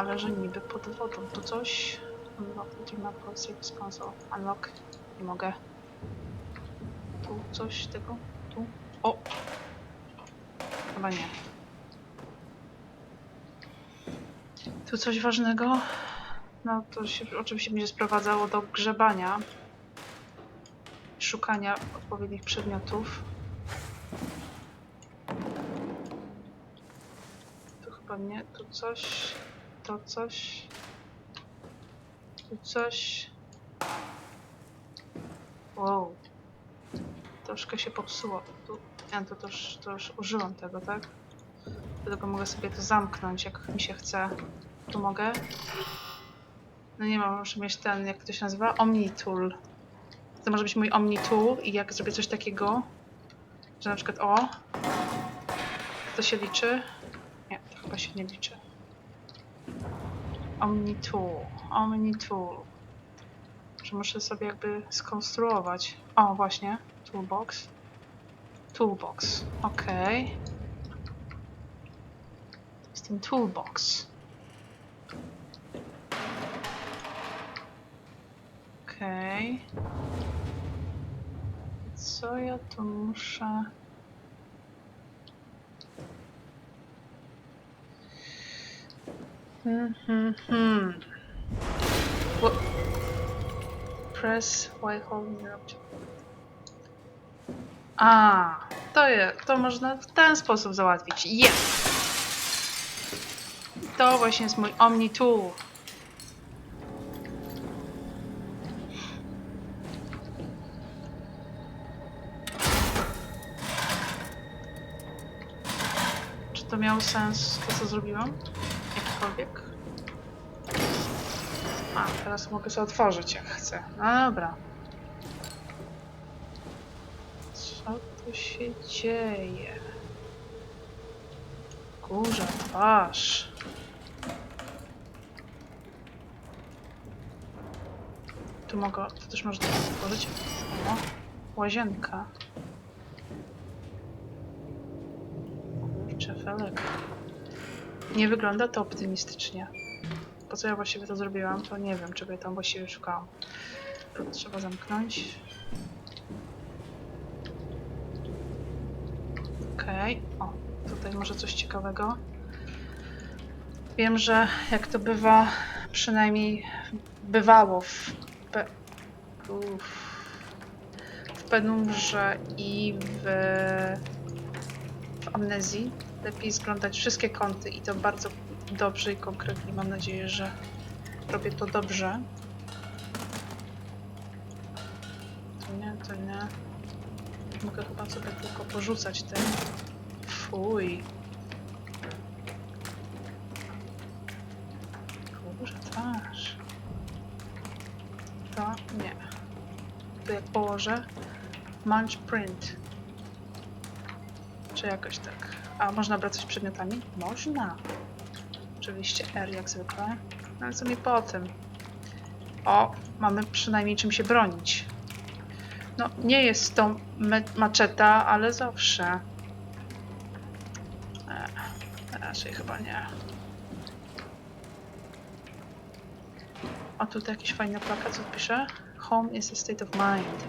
ale że niby pod wodą. Tu coś? Unlock for service console. Unlock. Nie mogę. Tu coś tego? Tu? O! Chyba nie. Tu coś ważnego? No to się oczywiście będzie sprowadzało do grzebania. Szukania odpowiednich przedmiotów. Tu chyba nie, tu coś, to coś, tu coś. Wow. Troszkę się popsuło. Tu, ja to też, to już użyłam tego, tak? Dlatego mogę sobie to zamknąć, jak mi się chce. Tu mogę. No nie mam, muszę mieć ten, jak to się nazywa? Omnitool. To może być mój Omnitool i jak zrobię coś takiego, że na przykład o, to się liczy. Nie, to chyba się nie liczy. Omnitool, Omnitool. Że muszę sobie jakby skonstruować. O, właśnie, toolbox. Toolbox, okej. To jest ten toolbox. Okej. Co ja tu muszę... Hmm, hmm, hmm. Press while holding object. A, to jest, to można w ten sposób załatwić. Jest! To właśnie jest mój Omni Tool. Czy to miało sens, to co zrobiłam? Jakikolwiek? A, teraz mogę sobie otworzyć jak chcę. No dobra. Co tu się dzieje? Kurza twarz. Tu mogę, tu też można otworzyć. O, łazienka. Kurczę, felek. Nie wygląda to optymistycznie. Po co ja właściwie to zrobiłam, to nie wiem, czego ja tam właściwie szukałam. To trzeba zamknąć. Okej. O, tutaj może coś ciekawego. Wiem, że jak to bywa, przynajmniej bywało w, pe... W Penumrze i w, w Amnezji, lepiej zglądać wszystkie kąty i to bardzo dobrze i konkretnie. Mam nadzieję, że robię to dobrze. To nie, to nie. Mogę chyba sobie tylko porzucać tym. Fuj. Kurze twarz. To nie. To jak położę. Munch print. Czy jakoś tak. A można obracać przedmiotami? Można. Oczywiście R jak zwykle. No ale co mi po tym? O, mamy przynajmniej czym się bronić. No, nie jest to maczeta, ale zawsze. E, raczej chyba nie. A tutaj jakiś fajny plakat, co pisze? Home is a state of mind.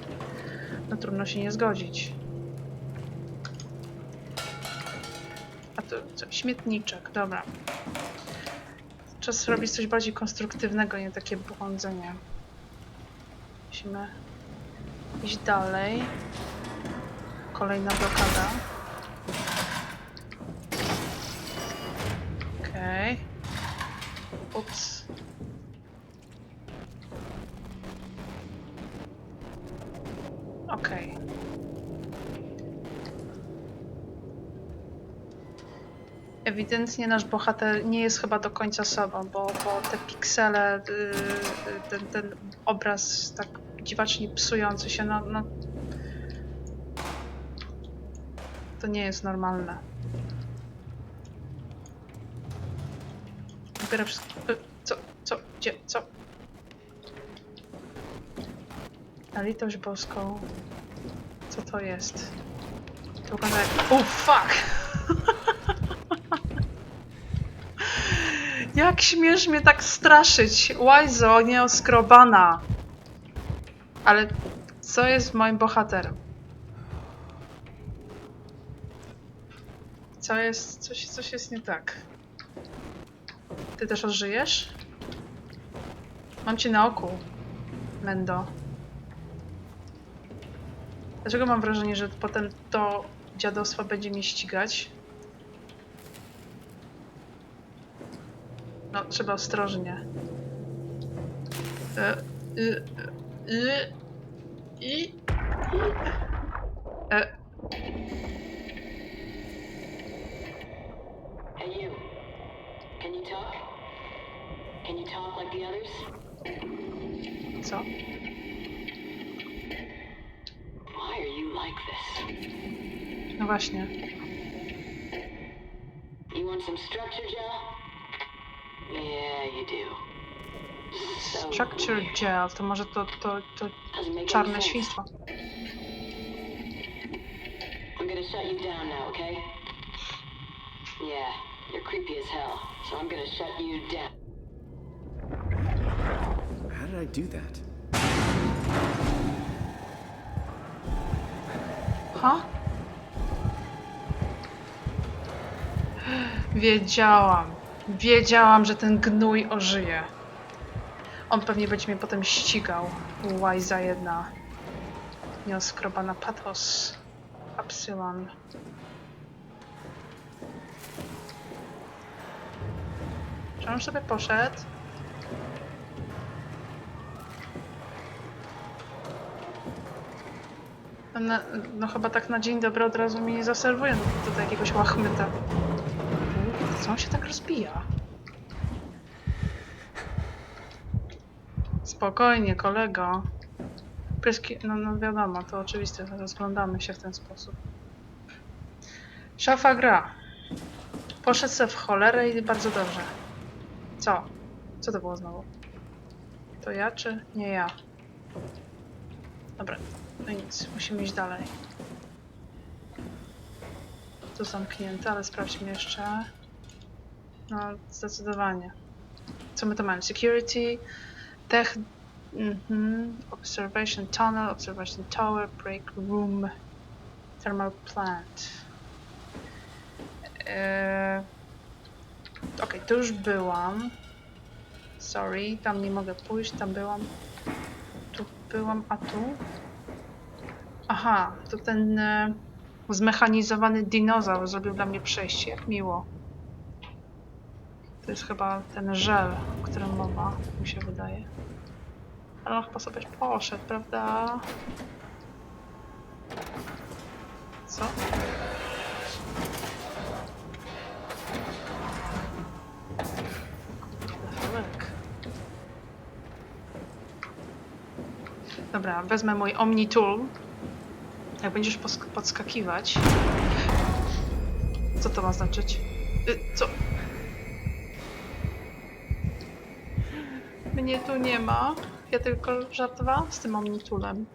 No trudno się nie zgodzić. Co? Śmietniczek, dobra. Czas robić coś bardziej konstruktywnego, nie takie błądzenie. Musimy iść dalej. Kolejna blokada. Okej. Ups. Okej. Ewidentnie nasz bohater nie jest chyba do końca sobą, bo, bo te piksele, yy, ten, ten obraz tak dziwacznie psujący się, no, no to nie jest normalne. Dopiero wszystko... y, Co? Co? Gdzie? Co? Na litość boską. Co to jest? To wygląda jak... Oh, fuck! Jak śmiesz mnie tak straszyć? Łajzo, nieoskrobana. Ale co jest moim bohaterem? Co jest, coś, coś jest nie tak. Ty też odżyjesz? Mam cię na oku, Mendo. Dlaczego mam wrażenie, że potem to dziadostwo będzie mnie ścigać? No, trzeba ostrożnie. E, y, y, i, e, Hey, you. Can you talk? Can you talk like the others? co? Why are you like this? No właśnie. You want some structure, Joe? Yeah, you do. Gel, to może to, to, to czarne świństwo. I'm gonna shut you down now, okay? Yeah, you're creepy as hell, so I'm gonna shut you down. How did I do that? Ha? Wiedziałam. Wiedziałam, że ten gnój ożyje. On pewnie będzie mnie potem ścigał. Łajza jedna. Nieoskrobana patos. Apsyłan. Czy on sobie poszedł? No, no chyba tak na dzień dobry od razu mi nie zaserwują do, do jakiegoś łachmyta. Co on się tak rozbija? Spokojnie, kolego. Pryski, no, no wiadomo, to oczywiste, rozglądamy się w ten sposób. Szafa gra. Poszedł se w cholerę i bardzo dobrze. Co? Co to było znowu? To ja czy nie ja? Dobra, no nic, musimy iść dalej. Tu zamknięte, ale sprawdźmy jeszcze. No, zdecydowanie. Co my tu mamy? Security, tech, mhm, observation tunnel, observation tower, break room, thermal plant. Eee, Okej, tu już byłam. Sorry, tam nie mogę pójść, tam byłam. Tu byłam, a tu? Aha, to ten e, zmechanizowany dinozaur zrobił dla mnie przejście. Jak miło. To jest chyba ten żel, o którym mowa, mi się wydaje. Ale on chyba sobie poszedł, prawda? Co? Dobra, wezmę mój Omni Tool. Jak będziesz podskakiwać. Co to ma znaczyć? Y, co? Mnie tu nie ma. Ja tylko żartowałam z tym Omnitulem.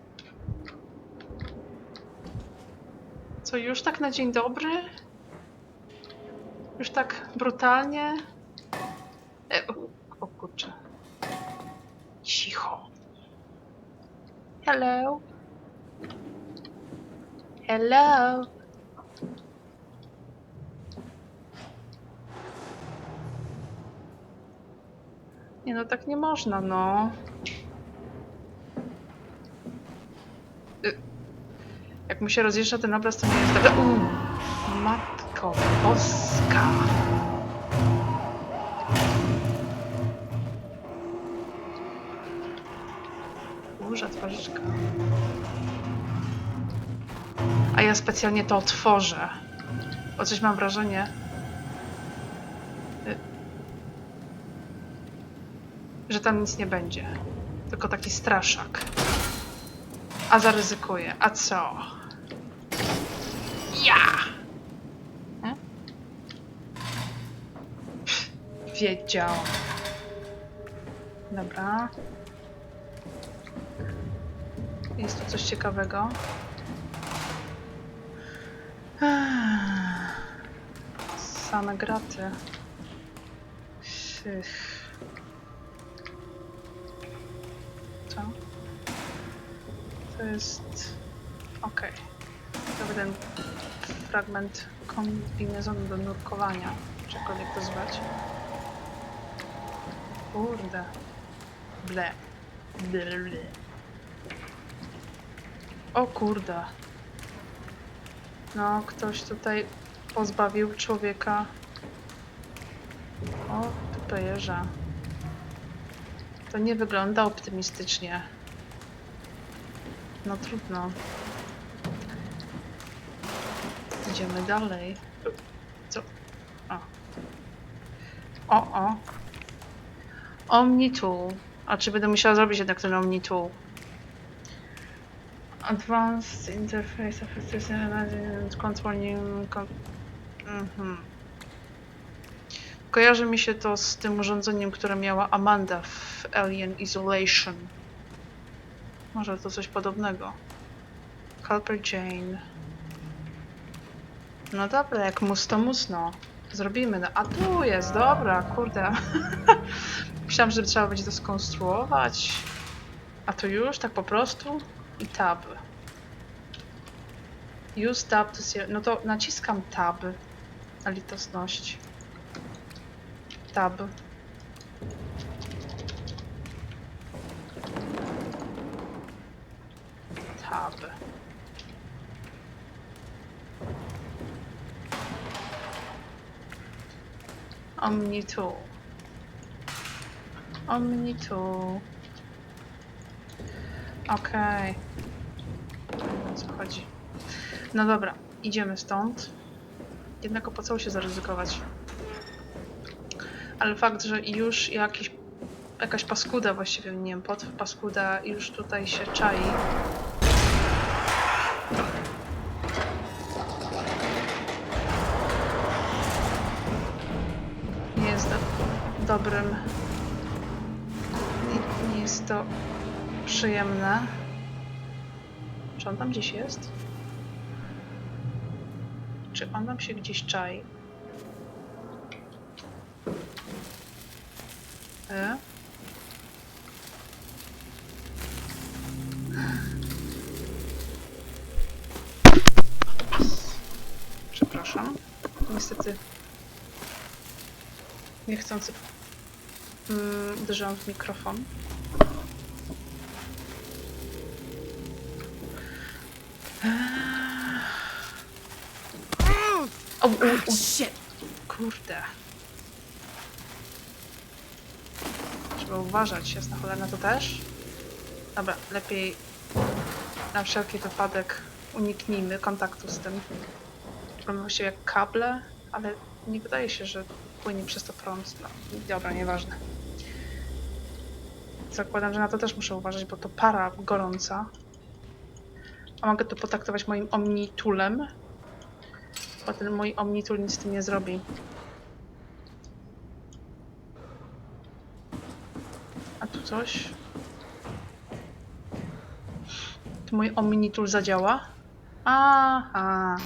Co, już tak na dzień dobry? Już tak brutalnie? E, o, o kurczę. Cicho. Hello. Hello. Nie no, tak nie można, no. Y, Jak mu się rozjeżdża ten obraz, to nie jest dobre. Uuu, matko boska. Burza twarzyczka. A ja specjalnie to otworzę. Bo coś mam wrażenie. Że tam nic nie będzie. Tylko taki straszak. A zaryzykuję. A co? Ja! Pff, Wiedziałam. Dobra. Jest tu coś ciekawego. Same graty. Ty. To jest... Okej. To ten fragment kombinezonu do nurkowania, czegokolwiek to zwać. Kurde. Ble. Ble, ble. O kurde. No, ktoś tutaj pozbawił człowieka. O, tu jeża. To nie wygląda optymistycznie. No trudno. Idziemy dalej. Co? O. O, o. Omni Tool. A czy będę musiała zrobić jednak ten Omni Tool? Advanced Interface of Controlling... Con mhm. Kojarzy mi się to z tym urządzeniem, które miała Amanda w Alien Isolation. Może to coś podobnego. Culper Jane. No dobra, jak mus to mus, no. Zrobimy, no. A tu jest, dobra, kurde. Myślałam, że trzeba będzie to skonstruować. A to już, tak po prostu? I tab. Use tab to see... No to naciskam tab. Na litosność. Tab. Tab. Omni tool. Omni tool. Okej. O co chodzi? No dobra, idziemy stąd. Jednak opłacało się zaryzykować. Ale fakt, że już jakiś, jakaś paskuda właściwie, nie wiem, pod paskuda już tutaj się czai. Dobrym. Nie, nie jest to przyjemne. Czy on tam gdzieś jest? Czy on nam się gdzieś czai? E? Przepraszam. Niestety niechcący mm, uderzyłam w mikrofon. Eee. O, u, u, Shit! Kurde. Trzeba uważać, jasna cholera to też. Dobra, lepiej na wszelki wypadek uniknijmy kontaktu z tym. Mamy właściwie jak kable, ale nie wydaje się, że płynie przez to prąd. No, dobra, nieważne. Zakładam, że na to też muszę uważać, bo to para gorąca. A mogę to potraktować moim omnitulem. Bo ten mój omnitul nic z tym nie zrobi. A tu coś? Czy mój omnitul zadziała? Aha.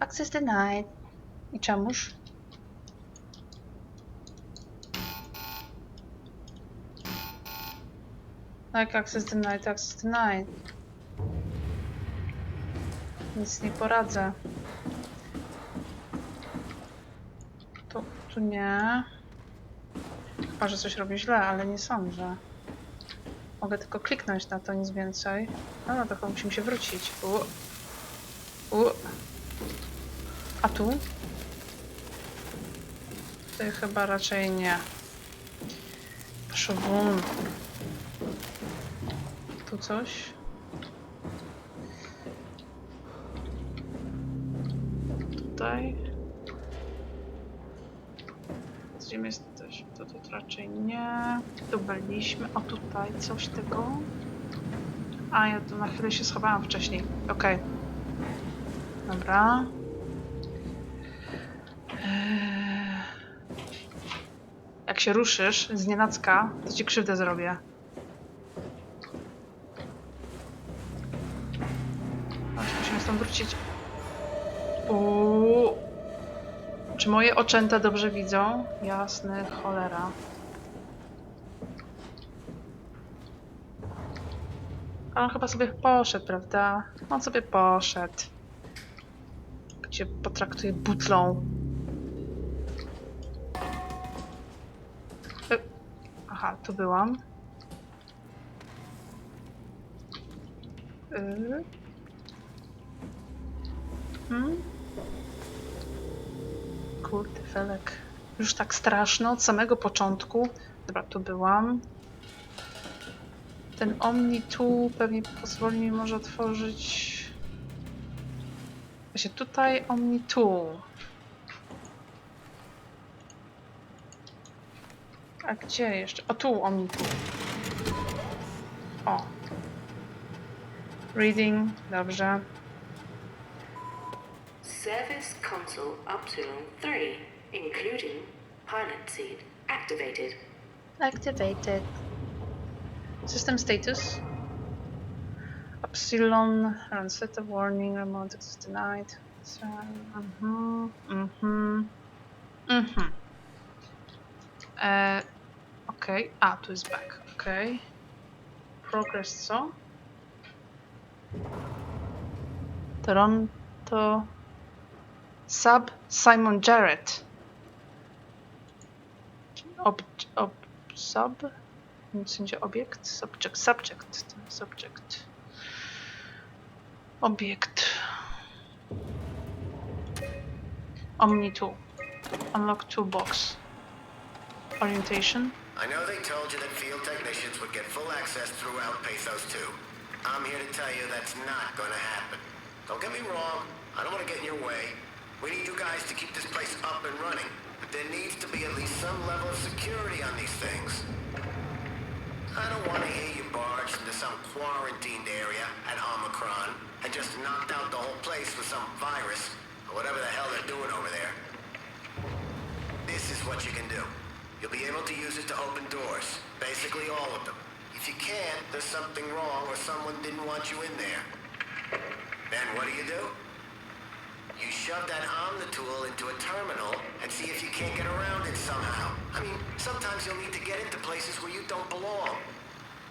Access denied. I czemuż? Tak, access denied, access denied. Nic nie poradzę. Tu, tu nie. Chyba, że coś robię źle, ale nie sądzę. Mogę tylko kliknąć na to, nic więcej. No, no to chyba musimy się wrócić. U. U. A tu? Tutaj chyba raczej nie. Proszę. Tu coś? Tutaj. Gdzie my jesteśmy? To, to raczej nie. Tu byliśmy. O, tutaj coś tego. A, ja tu na chwilę się schowałam wcześniej. Okej. Dobra. Eee. Jak się ruszysz z nienacka, to ci krzywdę zrobię. Stąd wrócić. Uuu. Czy moje oczęta dobrze widzą? Jasny cholera. A on chyba sobie poszedł, prawda? On sobie poszedł. Gdzie potraktuje butlą. E, Aha, tu byłam. Y. Felek. Już tak straszno od samego początku. Dobra, tu byłam. Ten Omni tu pewnie pozwoli mi może otworzyć... Właśnie tutaj Omni tu. A gdzie jeszcze? O, tu Omni tu. O. Reading, dobrze. Service console Upsilon 3, including pilot seat, activated. Activated. System status. Epsilon, run set of warning, remote access denied. So, mhm, mhm, mhm. E, Okej, a jest back, okay. Progress co? Toronto. Sub Simon Jarrett. Ob, ob, sub? Będzie obiekt? Subject, subject, subject. Obiekt. Omni tool. Unlock toolbox. Orientation. I know they told you that field technicians would get full access throughout Pathos 2. I'm here to tell you that's not gonna happen. Don't get me wrong, I don't want to get in your way. We need you guys to keep this place up and running, there needs to be at least some level of security on these things. I don't want to hear you barged into some quarantined area at Omicron and just knocked out the whole place with some virus or whatever the hell they're doing over there. This is what you can do. You'll be able to use it to open doors. Basically all of them. If you can't, there's something wrong or someone didn't want you in there. Then what do you do? You shove that Omnitool into a terminal and see if you can't get around it somehow. I mean, sometimes you'll need to get into places where you don't belong.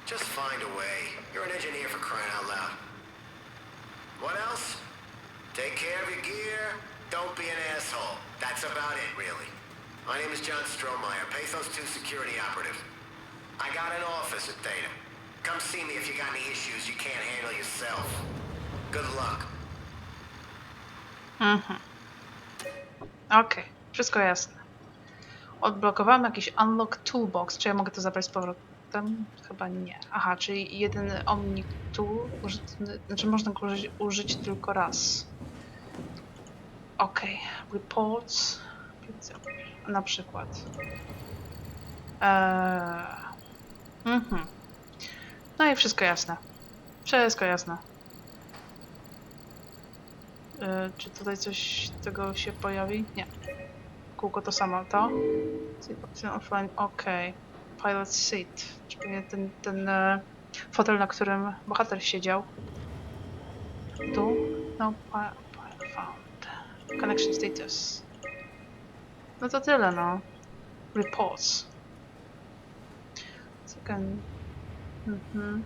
Just find a way. You're an engineer for crying out loud. What else? Take care of your gear. Don't be an asshole. That's about it, really. My name is John Strohmeyer, Pathos 2 security operative. I got an office at Theta. Come see me if you got any issues you can't handle yourself. Good luck. Mhm. Okej, wszystko jasne. Odblokowałem jakiś Unlock Toolbox. Czy ja mogę to zabrać z powrotem? Chyba nie. Aha, czyli jeden Omni Tool, użyty, znaczy można go użyć, użyć tylko raz. Okej, reports. Na przykład. Eee. Mhm. No i wszystko jasne. Wszystko jasne. E, czy tutaj coś tego się pojawi? Nie. Kółko to samo, to? Offline, ok. Pilot seat, czyli ten, ten e, fotel, na którym bohater siedział. Tu? No, found. Connection status. No to tyle, no. Reports. Second. Mhm.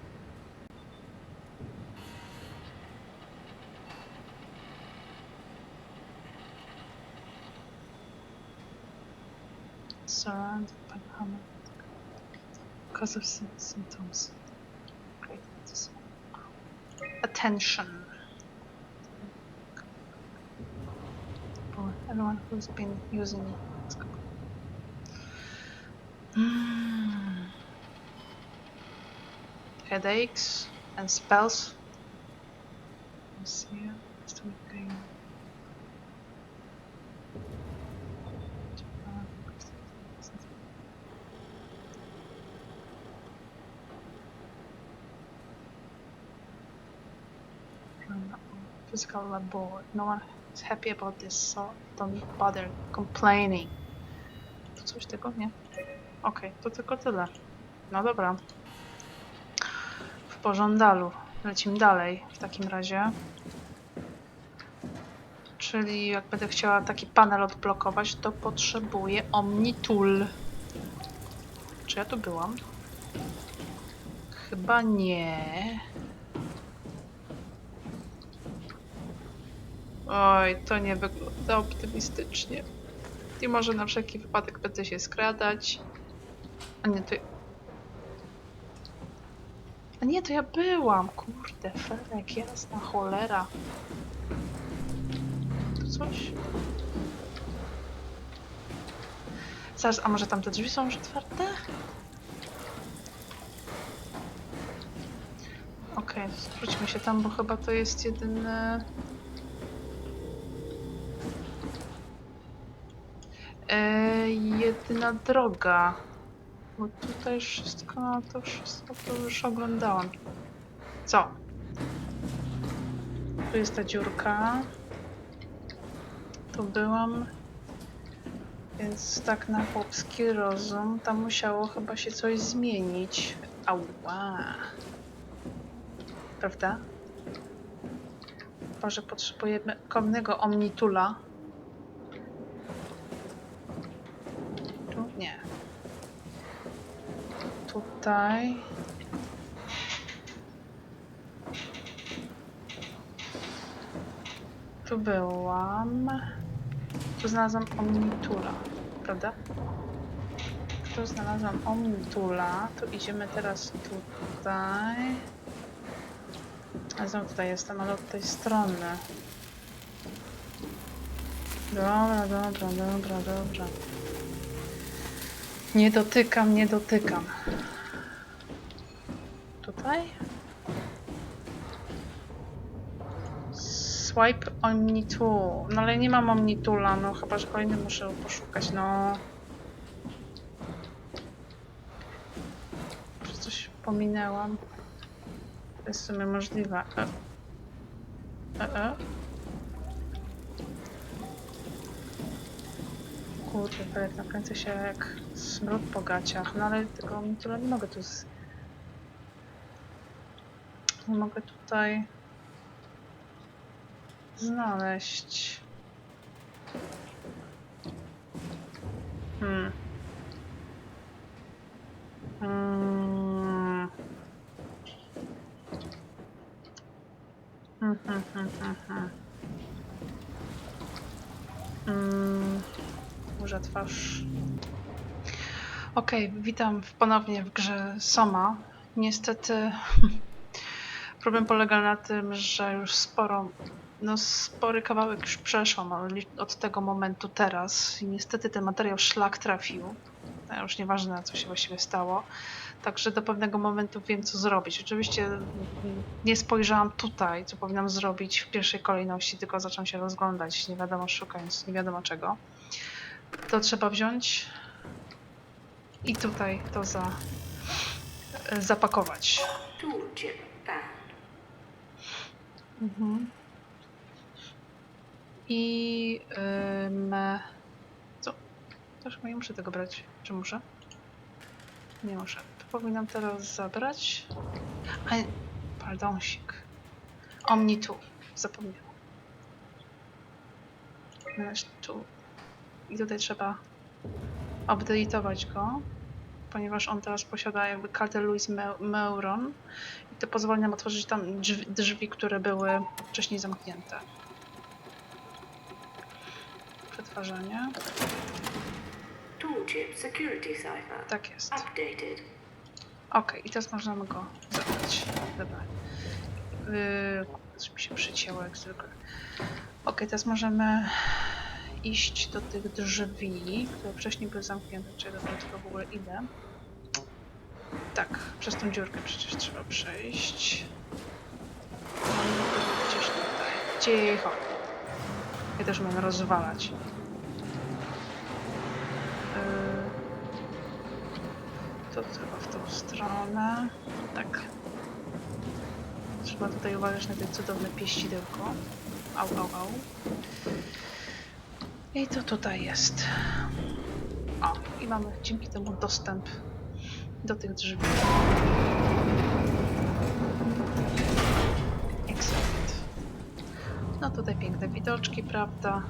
Surrounded by hammer because of sym- symptoms. Attention. For anyone who's been using. Mm. headaches and spells. Let's see. Physical labor. No one is happy about this, so don't bother complaining. To coś tego? Nie? Okej, to tylko tyle. No dobra. W pożądalu. Lecimy dalej w takim razie. Czy Czyli jak będę chciała taki panel odblokować, to potrzebuję Omnitool. Czy ja tu byłam? Chyba nie. Oj, to nie wygląda optymistycznie. I może na wszelki wypadek będę się skradać. A nie, to... A nie, to ja byłam. Kurde, Ferek, jasna cholera. Tu coś? Zaraz, a może tam te drzwi są już otwarte? Okej, zwróćmy się tam, bo chyba to jest jedyne... E, jedyna droga. Bo tutaj wszystko, to wszystko to już oglądałam. Co? Tu jest ta dziurka. Tu byłam. Więc tak na chłopski rozum, tam musiało chyba się coś zmienić. Ała. Prawda? Chyba, że potrzebujemy komnego omnitula. Tu nie. Tutaj. Tu byłam. Tu znalazłam Omnitula, prawda? Tu znalazłam Omnitula. Tu idziemy teraz tutaj. A znowu tutaj jestem, ale od tej strony. Dobra, dobra, dobra, dobra. Nie dotykam, nie dotykam. Swipe Omnitool. No ale nie mam Omnitula, no chyba, że kolejny muszę poszukać, no. Coś pominęłam? To jest w sumie możliwe. E. E, e. Kurde, Felek, nakręcę się jak smród po gaciach, no ale tego Omnitula nie mogę tu z... Nie mogę tutaj znaleźć. Hmm. Hmm. Hmm, hmm, hmm. Burza twarz. Okej, witam w- ponownie w grze Soma. Niestety problem polega na tym, że już sporo no spory kawałek już przeszłam ale od tego momentu teraz i niestety ten materiał szlak trafił. No już nieważne co się właściwie stało. Także do pewnego momentu wiem co zrobić. Oczywiście nie spojrzałam tutaj, co powinnam zrobić w pierwszej kolejności, tylko zaczęłam się rozglądać, nie wiadomo szukając, nie wiadomo czego. To trzeba wziąć i tutaj to za, zapakować. Tooltip found. Mhm. I ym, co? Też nie muszę tego brać. Czy muszę? Nie muszę. To powinnam teraz zabrać. A, pardonsik. Omni tu. Zapomniałam. Tu. I tutaj trzeba update'ować go, ponieważ on teraz posiada jakby kartę Louis Meu- Meuron i to pozwoli nam otworzyć tam drzwi, drzwi, które były wcześniej zamknięte. Przetwarzanie. Tooltip security cipher. Tak jest. Updated. Ok, i teraz możemy go zabrać. Dobra. Yy, coś mi się przycięło jak zwykle. Ok, teraz możemy iść do tych drzwi, które wcześniej były zamknięte. Czy ja do tego w ogóle idę? Tak, przez tą dziurkę przecież trzeba przejść. No, Gdzieś tutaj. Cicho. Ja też umiem rozwalać. To trzeba w tą stronę. Tak. Trzeba tutaj uważać na te cudowne pieścidełko. Au, au, au. I to tutaj jest. O, i mamy dzięki temu dostęp do tych drzwi. Excellent. No tutaj piękne widoczki, prawda?